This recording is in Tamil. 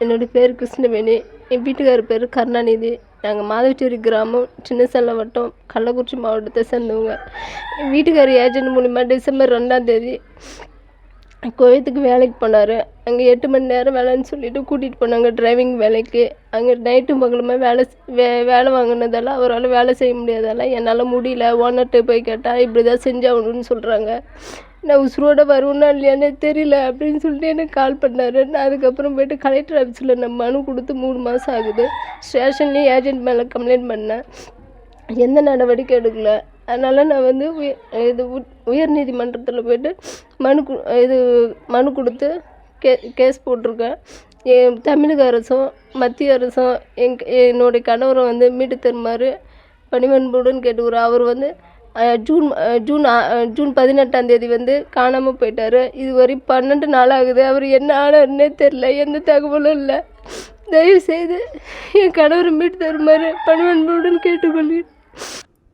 என்னோடய பேர் கிருஷ்ணவேணி. என் வீட்டுக்காரர் பேர் கருணாநிதி. நாங்கள் மாதவச்சேரி கிராமம் சின்ன வட்டம் கள்ளக்குறிச்சி மாவட்டத்தை சேர்ந்தவங்க. என் வீட்டுக்காரர் ஏஜென்ட் மூலிமா டிசம்பர் ரெண்டாம் தேதி குவைத்துக்கு வேலைக்கு போனார். அங்கே எட்டு மணி நேரம் வேலைன்னு சொல்லிட்டு கூட்டிகிட்டு போனாங்க. டிரைவிங் வேலைக்கு. அங்கே நைட்டும் பகலுமே வேலை வே வேலை வாங்கினதால அவரால் வேலை செய்ய முடியாதால என்னால் முடியல. ஓனர்கிட்ட போய் கேட்டால் இப்படி தான் செஞ்சாகணும்னு சொல்கிறாங்க நான் உசுரோட வருவேன்னா இல்லையானே தெரியல அப்படின்னு சொல்லிட்டு எனக்கு கால் பண்ணார். நான் அதுக்கப்புறம் போயிட்டு கலெக்டர் ஆஃபீஸில் நான் மனு கொடுத்து மூணு மாதம் ஆகுது. ஸ்டேஷன்லேயும் ஏஜென்ட் மேலே கம்ப்ளைண்ட் பண்ணேன். எந்த நடவடிக்கை எடுக்கல. அதனால் நான் வந்து உய இது உயர் நீதிமன்றத்தில் போயிட்டு மனு இது மனு கொடுத்து கே கேஸ் போட்டிருக்கேன். என் தமிழக அரசும் மத்திய அரசும் என் என்னுடைய கணவரை வந்து மீட்டு தருமாறு பணிவன்புடன் கேட்டுக்கிறோம் அவர் வந்து ஜூன் ஜூன் ஜூன் பதினெட்டாம் தேதி வந்து காணாமல் போயிட்டார். இது இதுவரை பன்னெண்டு நாள் ஆகுது. அவர் என்ன ஆனாருன்னே தெரில எந்த தகவலும் இல்லை. தயவு செய்து என் கணவரை மீட்டு தருமாறு பணிவன்புடன் கேட்டுக்கொள்கிறேன்.